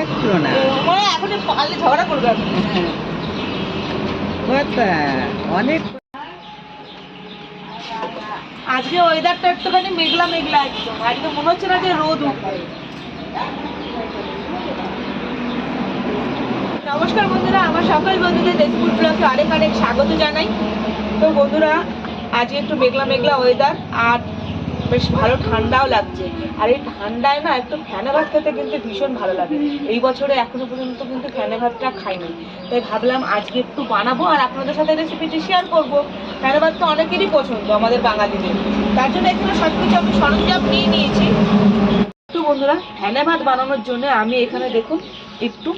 একটু না। এখন পারলে ঝগড়া করবে অনেক আজকে ওয়েদারটা একটুখানি মেঘলা মেঘলা একদম। আজকে মনে হচ্ছে না যে রোদ উঠবে। নমস্কার বন্ধুরা আমার সকল বন্ধুদের দেশপুর ব্লগে আরেক আরেক স্বাগত জানাই। তো বন্ধুরা আজকে একটু মেঘলা মেঘলা ওয়েদার আর বেশ ভালো ঠান্ডাও লাগছে। আর এই ঠান্ডায় না একটু ফ্যানে ভাত খেতে কিন্তু ভীষণ ভালো লাগে। এই বছরে এখনও পর্যন্ত কিন্তু ফ্যানে ভাতটা খাইনি। তাই ভাবলাম আজকে একটু বানাবো আর আপনাদের সাথে রেসিপিটি শেয়ার করব। ফ্যানে ভাত তো অনেকেরই পছন্দ আমাদের বাঙালিদের। তার জন্য এখানে সব কিছু আমি সরঞ্জাম নিয়ে নিয়েছি। একটু বন্ধুরা ফ্যানে ভাত বানানোর জন্য আমি এখানে দেখুন, একটু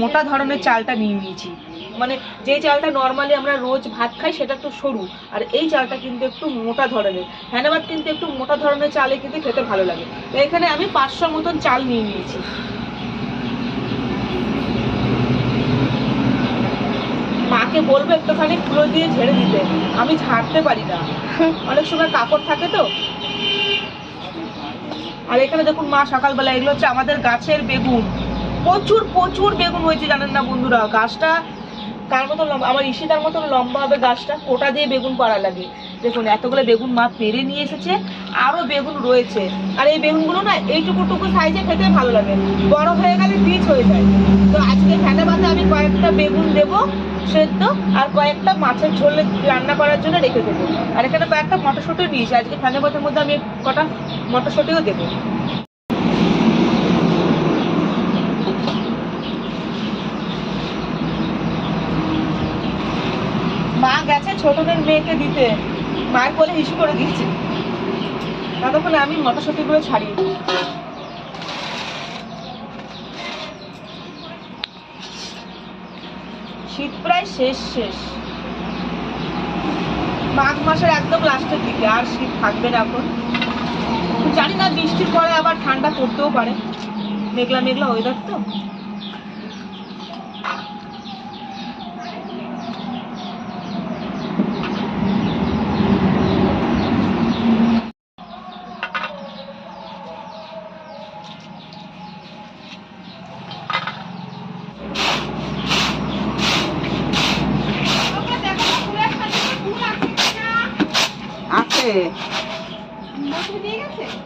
মোটা ধরনের চালটা নিয়ে নিয়েছি। মানে যে চালটা নর্মালি আমরা রোজ ভাত খাই সেটা একটু সরু। আর এই চালটা কিন্তু একটু মোটা ধরনের। ভাত কিন্তু একটু মোটা ধরনের চালে কিন্তু খেতে ভালো লাগে। তো এখানে আমি পাঁচশো মতন চাল নিয়ে নিয়েছি। মাকে বলব একটুখানি ফুলো দিয়ে ঝেড়ে দিতে। আমি ঝাড়তে পারি না। অনেক সময় কাপড় থাকে তো। আর এখানে দেখুন মা সকালবেলা এগুলো হচ্ছে আমাদের গাছের বেগুন। প্রচুর প্রচুর বেগুন হয়েছে জানেন না বন্ধুরা? গাছটা কার মতো লম্বা আমার ইশিতার মতন লম্বা হবে গাছটা? কোটা দিয়ে বেগুন পাড়া লাগে। দেখুন, এতগুলো বেগুন মা পেরে নিয়ে এসেছে। আরও বেগুন রয়েছে। আর এই বেগুনগুলো না এইটুকু টুকু সাইজে খেতে ভালো লাগে। বড় হয়ে গেলে পিচ হয়ে যায়। তো আজকে ফ্যানে ভাতে আমি কয়েকটা বেগুন দেবো, সেদ্ধ, আর কয়েকটা মাছের ঝোলে রান্না করার জন্য রেখে দেবো। আর এখানে কয়েকটা মটরশুঁটিও নিয়েছি। আজকে ফ্যানে ভাতের মধ্যে আমি কটা মটরশুঁটিও দেবো। মা গেছে ছোটদের মেয়েকে দিতে। মায়ের কোলে হিসু করে দিয়েছে। ততক্ষণে আমি মটরশুঁটিগুলো ছাড়িয়ে শীত প্রায় শেষ শেষ। মাঘ মাসের একদম লাস্টের দিকে, আর শীত থাকবে না এখন। জানি না, বৃষ্টির পরে আবার ঠান্ডা পড়তেও পারে। মেঘলা মেঘলা ওয়েদার তো।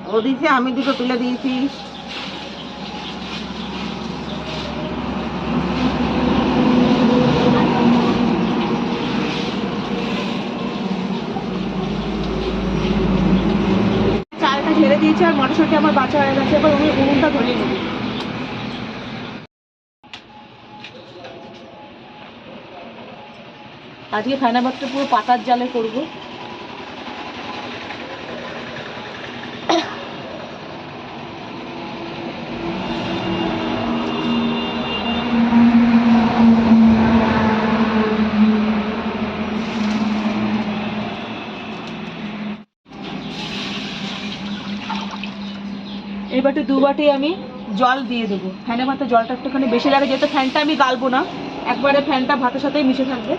ও আমি দুটো তুলে দিয়েছি। চালটা ঝেড়ে দিয়েছি আর মটরশুঁটি আমার বাঁচা হয়ে গেছে এবার উনি উনুনটা নেব। আজকে ফেনা ভাতটা পুরো পাতার জালে করব। এই বাটি দু বাটি আমি জল দিয়ে দেবো। ফ্যানের মাথায় জলটা একটুখানি বেশি লাগে, যেহেতু ফ্যানটা আমি গালবো না। একবারে ফ্যানটা ভাতের সাথেই মিশে থাকবে।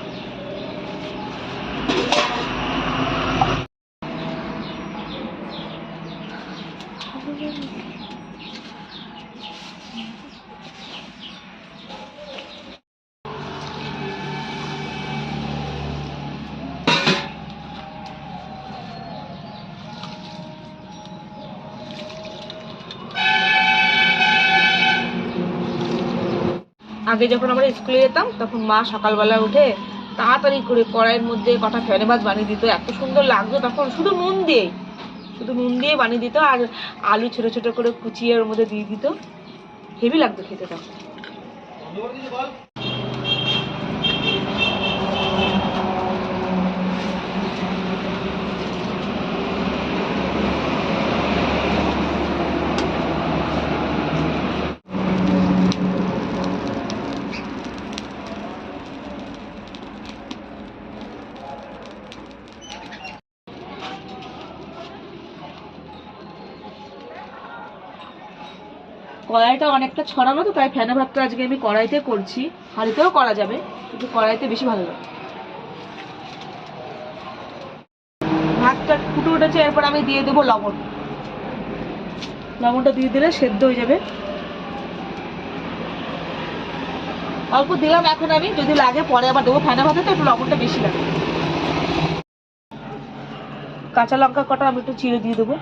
আগে যখন আমরা স্কুলে যেতাম, তখন মা সকালবেলা উঠে তাড়াতাড়ি করে কড়াইয়ের মধ্যে কটা ফ্যানে ভাত বানিয়ে দিত। এত সুন্দর লাগতো তখন। শুধু নুন দিয়ে শুধু নুন দিয়ে বানিয়ে দিত আর আলু ছোট ছোট করে কুচিয়ে ওর মধ্যে দিয়ে দিত। হেভি লাগতো খেতে তখন। কড়াইটা অনেকটা ছড়ানো তো, তাই ফেনা ভাতটা আজকে আমি কড়াইতে করছি। হাঁড়িতেও করা যাবে, কিন্তু কড়াইতে বেশি ভালো লাগে ভাতটা ফুটে উঠেছে, এরপর আমি দিয়ে দেবো লবণ। লবণটা দিয়ে দিলে সেদ্ধ হয়ে যাবে। অল্প দিলাম এখন আমি, যদি লাগে পরে আবার দেবো। ফেনা ভাতে তো একটু লবণটা বেশি লাগে। কাঁচা লঙ্কা কটা আমি একটু চিড়ে দিয়ে দেবো।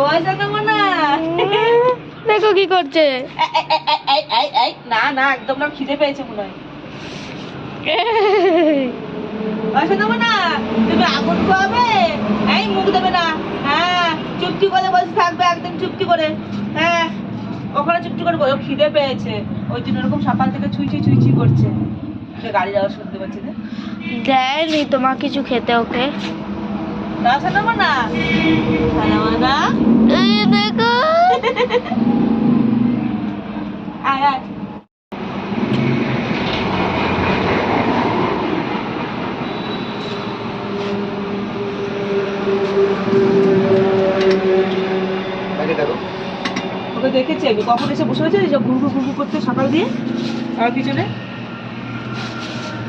ওই সোনামনা। দেখো কি করছে। না না একদম না খিদে পেয়েছে মনে হয়। তুমি আগুন খাওয়াবে এই মুখ দেবে না। হ্যাঁ চুপটি করে বসে থাকবে একদম চুপটি করে। হ্যাঁ ওখানে চুপটি করে বসে খিদে পেয়েছে। ওই জন্য এরকম সকাল থেকে ছুঁচি ছুঁচি করছে। গাড়ি যাওয়া শুনতে পাচ্ছি না। দেয়নি তোমার কিছু খেতে ওকে। দেখেছি আমি কখন এসে বসে রয়েছে? যে করতে সকাল দিয়ে। আর পিছনে?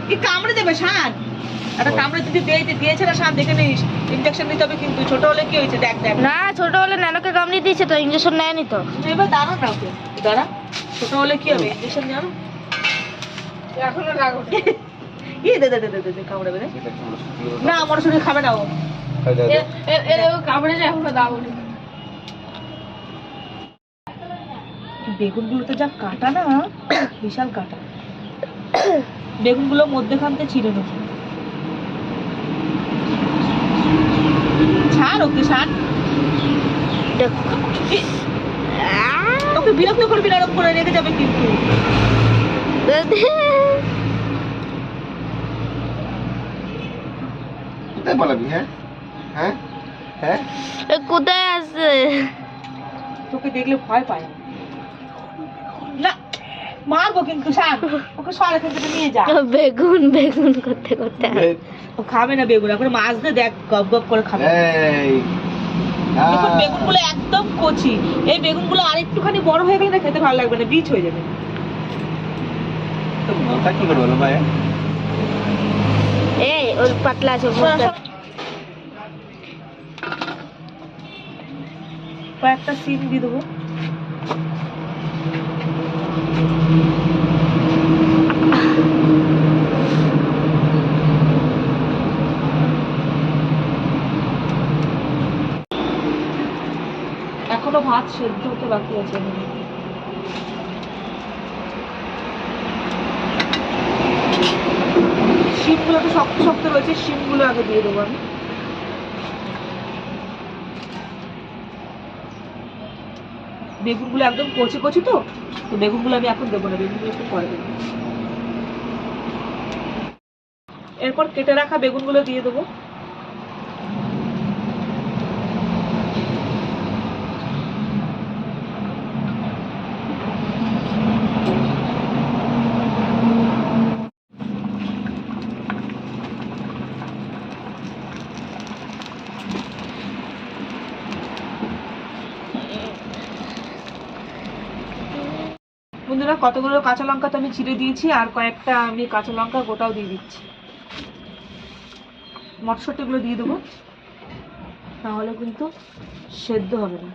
কি কামড়ে দেবে শান। একটা কামড়ে যদি দিয়ে দিয়েছে না শান দেখে নিস। ইনজেকশন দিতে হবে কিন্তু ছোট হলে কি হয়েছে? দেখ দেখ। না ছোট হলে নানকে কামড়ে দিয়েছে তো ইঞ্জেকশন নেয়নি তো। এবার দাঁড়া না ওকে। দাঁড়া। ছোট হলে কি হবে? ইনজেকশন জানো এখনও ই দে দে দে দে, দে দে কামড়াবে না আমার শরীর খাবে না ও। কামড়ে যায় এখনও দাও বেগুনগুলোতে যা কাটা না বিশাল কাটা। বেগুনগুলো মধ্যেখান থেকে ছিঁড়ে নেব ছাড় ওকে ছাড় ওকে বিরক্ত করবি না করে রেখে যাবে কিন্তু। কোথায় পালাবি হ্যাঁ? হ্যাঁ? হ্যাঁ? কোথায় আছে? তোকে দেখলে ভয় পায়। না মারবো কিন্তু ওকে সর এখান থেকে নিয়ে যা। বেগুন বেগুন করতে করতে। খাবে না বেগুন এখন মাছ দিয়ে দেখ গপ গপ করে খাবে। এই দেখুন বেগুনগুলো একদম কচি। এই বেগুনগুলো আর একটুখানি বড় হয়ে গেলে না খেতে ভালো লাগবে না বীজ হয়ে যাবে। কি করব ভাই? এই ওর পাতলা আছে কয়েকটা সিম দিয়ে দেবো এখনও ভাত সেদ্ধ হতে বাকি আছে শিমগুলো তো শক্ত শক্ত রয়েছে, শিমগুলো আগে দিয়ে দেবো আমি। বেগুনগুলো একদম কচি কচি তো তো বেগুনগুলো আমি এখন দেবো না, বেগুনগুলো একটু পরে দেবো। এরপর কেটে রাখা বেগুনগুলো দিয়ে দেবো। বন্ধুরা কতগুলো কাঁচা লঙ্কা তো আমি চিড়ে দিয়েছি, আর কয়েকটা আমি কাঁচা লঙ্কা গোটাও দিয়ে দিচ্ছি। মটরশুঁটিগুলো দিয়ে দেবো। তাহলে কিন্তু সেদ্ধ হবে না।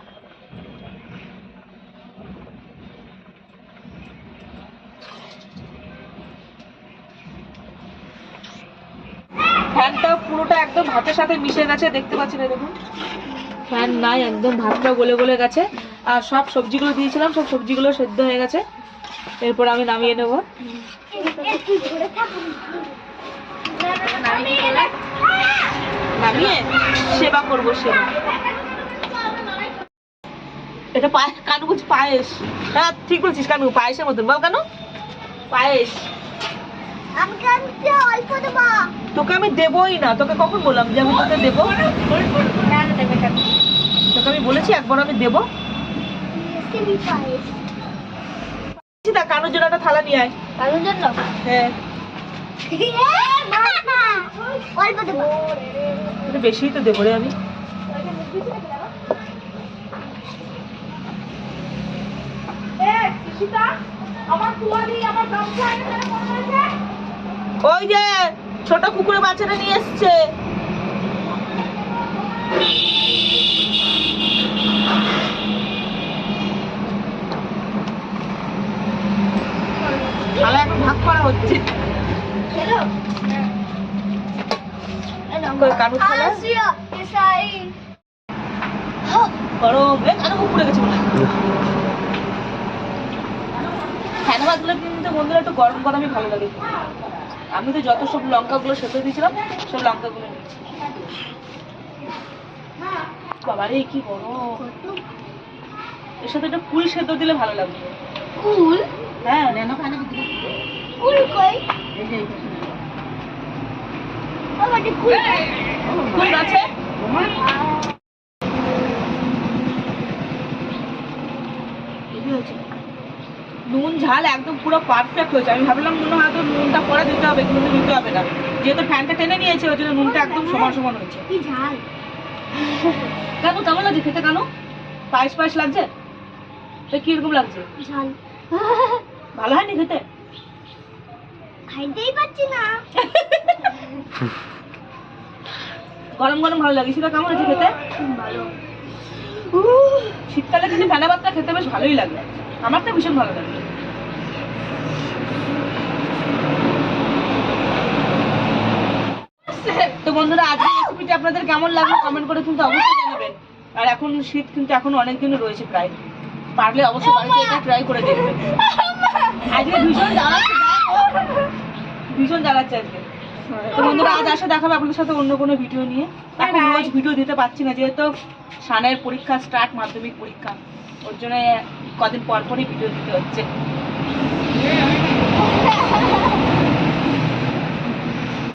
ফ্যানটা পুরোটা একদম ভাতের সাথে মিশে গেছে, দেখতে পাচ্ছেন দেখুন। ফ্যান নাই, একদম ভাতটা গলে গলে গেছে। আর সব সবজিগুলো দিয়েছিলাম, সব সবজিগুলো সেদ্ধ হয়ে গেছে। এরপর আমি নামিয়ে নেব। নামিয়ে সেবা করব সেবা। এটা পায়ে কানু বলছি পায়েস। হ্যাঁ ঠিক বলছিস কানু, পায়েসের মতন। বল কেন। পায়েস। তোকে আমি দেবই না। তোকে কখন বললাম যে আমি তোকে দেবো? তোকে আমি বলেছি, একবার আমি দেবো। কানুর জন্য একটা থালা নিয়ে আয়। কারোর জন্য? হ্যাঁ। বেশিই তো দেবো রে আমি। ওই যে ছোট কুকুরের বাচ্চাটা নিয়ে এসছে থালা এখন ভাগ করা হচ্ছে গরম এ গেছে মনে হয়। কিন্তু বন্ধুরা একটু গরম গরমই ভালো লাগে। আমি তো যত সব লঙ্কাগুলো সেদ্ধ দিয়েছিলাম সব লঙ্কাগুলো নিয়েছি বাবারে কি গরম এর সাথে একটা কুল সেদ্ধ দিলে ভালো লাগবে। কুল? হ্যাঁ। কুল কই? আছে। নুন ঝাল একদম পুরো পারফেক্ট হয়েছে। আমি ভাবলাম মনে হয় হয়তো নুনটা পরে দিতে হবে কিন্তু দিতে হবে না। যেহেতু ফ্যানটা টেনে নিয়েছে ওই জন্য নুনটা একদম সমান সমান হয়েছে। কেন কেমন লাগছে খেতে কেন? পায়েস পায়েস লাগছে? তো কীরকম লাগছে? ঝাল। ভালো হয়নি খেতে? খাইতেই পাচ্ছি না। গরম গরম ভালো লাগে সেটা কেমন আছে খেতে? ভালো। শীতকালে কিন্তু ফেনা ভাতটা খেতে বেশ ভালোই লাগে। আমার তো ভীষণ ভালো লাগে। তো বন্ধুরা আজকের রেসিপিটা আপনাদের কেমন লাগল কমেন্ট করে কিন্তু অবশ্যই জানাবেন। আর এখন শীত কিন্তু এখন অনেক দিন রয়েছে প্রায়। পারলে অবশ্যই বাড়িতে এটা ট্রাই করে দেখবেন। আজকে ভীষণ দেখো। ভীষণ জ্বালাচ্ছে আজকে। তো বন্ধুরা আজ আসা দেখাবে আপনাদের সাথে অন্য কোনো ভিডিও নিয়ে। এখন রোজ ভিডিও দিতে পারছি না যেহেতু সানের পরীক্ষা স্টার্ট মাধ্যমিক পরীক্ষা। ওর জন্য কদিন পর পরই ভিডিও দিতে হচ্ছে।